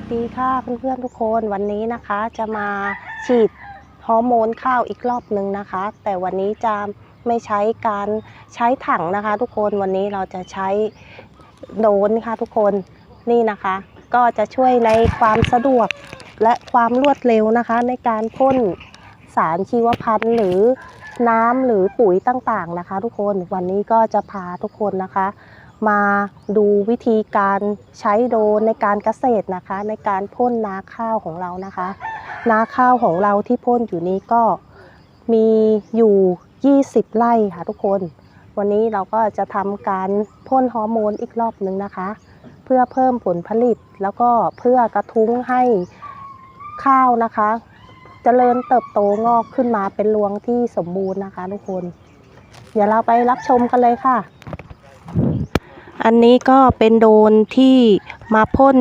วัสดีค่ะเพื่อนๆทุกคนวันนี้นะคะจะมาฉีดฮอร์โมนข้าวอีกรอบหนึ่งนะคะ แต่วันนี้จะไม่ใช้การใช้ถังนะคะ ทุกคนวันนี้เราจะใช้โดนค่ะทุกคนนี่นะคะ ก็จะช่วยในความสะดวกและความรวดเร็วนะคะ ในการพ่นสารชีวพันธุ์หรือน้ำหรือปุ๋ยต่างๆนะคะ ทุกคนวันนี้ก็จะพาทุกคนนะคะ มาดูวิธีการใช้โดรนในการเกษตรนะคะ ในการพ่นนาข้าวของเรานะคะ นาข้าวของเราที่พ่นอยู่นี้ก็มีอยู่ 20 ไร่ค่ะทุกคน วันนี้เราก็จะทำการพ่นฮอร์โมนอีกรอบหนึ่งนะคะ เพื่อเพิ่มผลผลิตแล้วก็เพื่อกระทุ้งให้ข้าวนะคะเจริญเติบโตงอกขึ้นมาเป็นรวงที่สมบูรณ์นะคะ ทุกคน เดี๋ยวเราไปรับชมกันเลยค่ะ อันนี้ก็เป็นโดนที่มาพ่น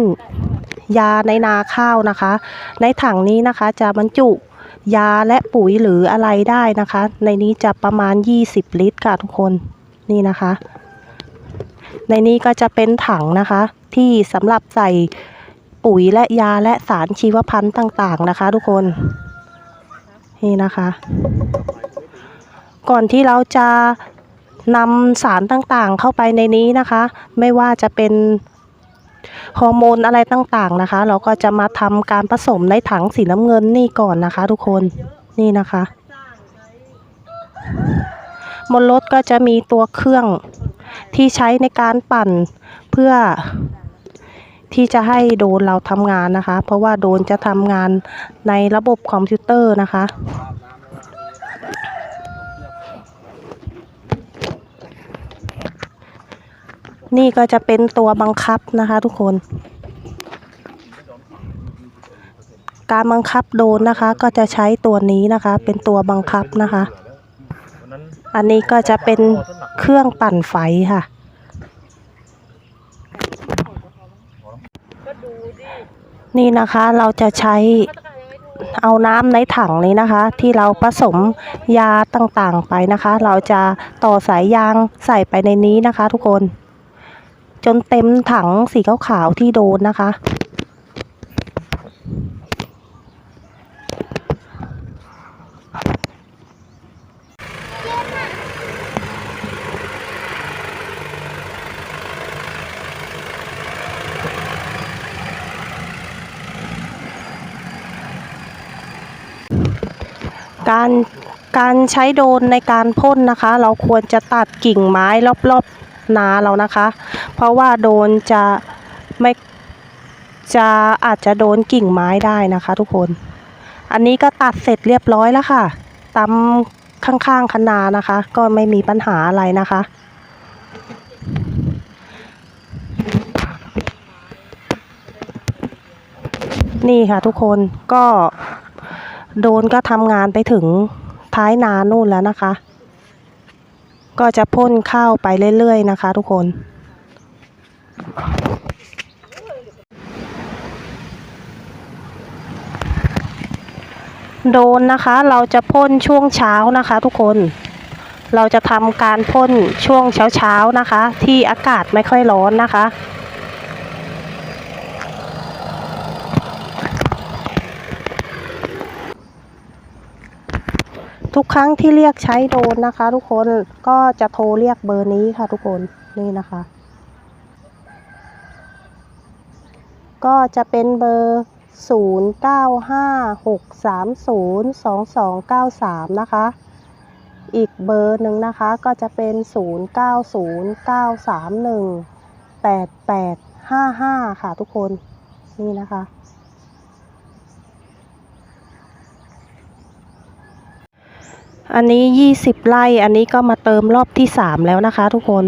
ยาในนาข้าวนะคะ ในถังนี้นะคะจะบรรจุยาและปุ๋ยหรืออะไรได้นะคะ ในนี้จะประมาณ 20 ลิตรค่ะทุกคนนี่นะคะ ในนี้ก็จะเป็นถังนะคะ ที่สำหรับใส่ปุ๋ยและยาและสารชีวพันธุ์ต่างๆนะคะ ทุกคนนี่นะคะ ก่อนที่เราจะ นำสารต่างๆ เข้าไปในนี้นะคะ ไม่ว่าจะเป็นฮอร์โมนอะไรต่างๆนะคะ เราก็จะมาทำการผสมในถังสีน้ำเงินนี่ก่อนนะคะ ทุกคนนี่นะคะบนรถก็จะมีตัวเครื่องที่ใช้ในการปั่นเพื่อที่จะให้โดนเราทำงานนะคะ เพราะว่าโดนจะทำงานในระบบคอมพิวเตอร์นะคะ นี่ก็จะเป็นตัวบังคับนะคะทุกคน การบังคับโดนนะคะ ก็จะใช้ตัวนี้นะคะ เป็นตัวบังคับนะคะ อันนี้ก็จะเป็นเครื่องปั่นไฟค่ะ นี่นะคะเราจะใช้เอาน้ำในถังนี้นะคะ ที่เราผสมยาต่างๆไปนะคะ เราจะต่อสายยางใส่ไปในนี้นะคะทุกคน จนเต็มถังสีขาวๆที่โดนนะคะ การการใช้โดนในการพ่นนะคะ เราควรจะตัดกิ่งไม้รอบๆ นาเรานะคะ เพราะว่าโดนจะไม่จะอาจจะโดนกิ่งไม้ได้นะคะ ทุกคน อันนี้ก็ตัดเสร็จเรียบร้อยแล้วค่ะตามข้างๆคนานะคะ ก็ไม่มีปัญหาอะไรนะคะนี่ค่ะทุกคนก็โดนก็ทำงานไปถึงท้ายนานู่นแล้วนะคะ ก็จะพ่นข้าวไปเรื่อยๆนะคะ ทุกคน โดนนะคะเราจะพ่นช่วงเช้านะคะ ทุกคน เราจะทำการพ่นช่วงเช้าๆนะคะ ที่อากาศไม่ค่อยร้อนนะคะ ทุกครั้งที่เรียกใช้โดนนะคะ ทุกคนก็จะโทรเรียกเบอร์นี้ค่ะ ทุกคนนี่นะคะ ก็จะเป็นเบอร์ 0956302293 นะคะ อีกเบอร์หนึ่งนะคะก็จะเป็น 0909318855 ค่ะทุกคนนี่นะคะ อันนี้ยี่สิบไร่อันนี้ก็มาเติมรอบที่สามแล้วนะคะ ทุกคน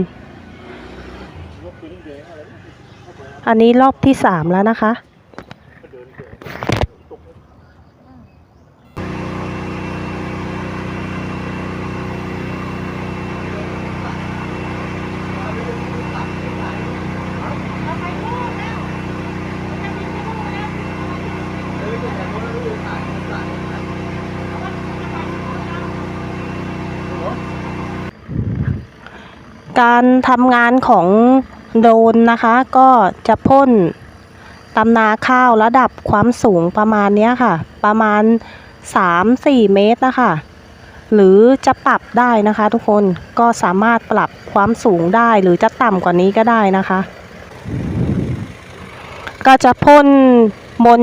อันนี้รอบที่สามแล้วนะคะ การทำงานของโดรนนะคะ ก็จะพ่นตำนาข้าวระดับความสูงประมาณนี้ค่ะ ประมาณ 3-4 เมตรนะคะ หรือจะปรับได้นะคะ ทุกคนก็สามารถปรับความสูงได้หรือจะต่ำกว่านี้ก็ได้นะคะ ก็จะพ่นบน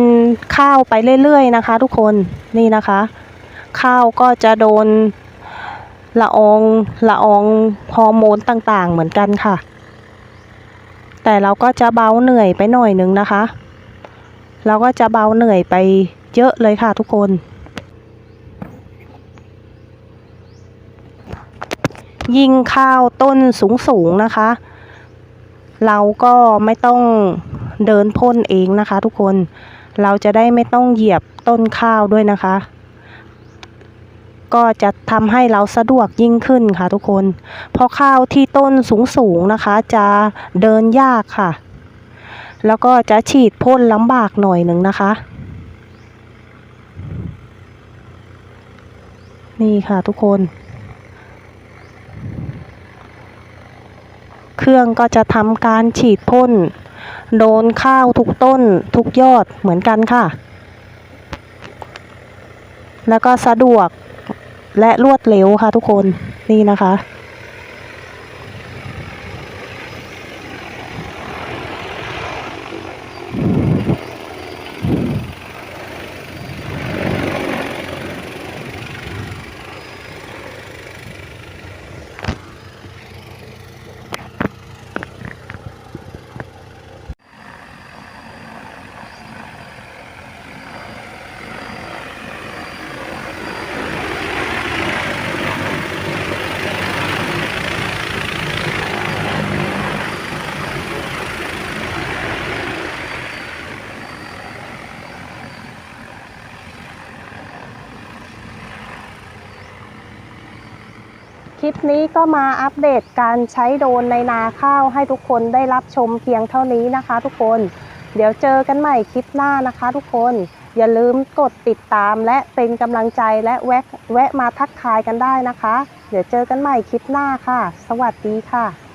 ข้าวไปเรื่อยๆนะคะ ทุกคนนี่นะคะ ข้าวก็จะโดน ละอองละอองฮอร์โมนต่างๆ เหมือนกันค่ะ แต่เราก็จะเบาเหนื่อยไปหน่อยนึงนะคะ เราก็จะเบาเหนื่อยไปเยอะเลยค่ะทุกคน ยิ่งข้าวต้นสูงๆนะคะ เราก็ไม่ต้องเดินพ่นเองนะคะ ทุกคนเราจะได้ไม่ต้องเหยียบต้นข้าวด้วยนะคะ ก็จะทำให้เราสะดวกยิ่งขึ้นค่ะทุกคน เพราะข้าวที่ต้นสูงๆนะคะ จะเดินยากค่ะ แล้วก็จะฉีดพ่นลำบากหน่อยหนึ่งนะคะ นี่ค่ะทุกคน เครื่องก็จะทำการฉีดพ่นโดนข้าวทุกต้นทุกยอดเหมือนกันค่ะ แล้วก็สะดวก และรวดเร็วค่ะทุกคนนี่นะคะ ลิปนี้ก็มาอัปเดตการใช้โดรนในนาข้าวให้ทุกคนได้รับชมเพียงเท่านี้นะคะ ทุกคน เดี๋ยวเจอกันใหม่คลิปหน้านะคะ ทุกคน อย่าลืมกดติดตามและเป็นกำลังใจและแวะแวะมาทักทายกันได้นะคะ เดี๋ยวเจอกันใหม่คลิปหน้าค่ะ สวัสดีค่ะ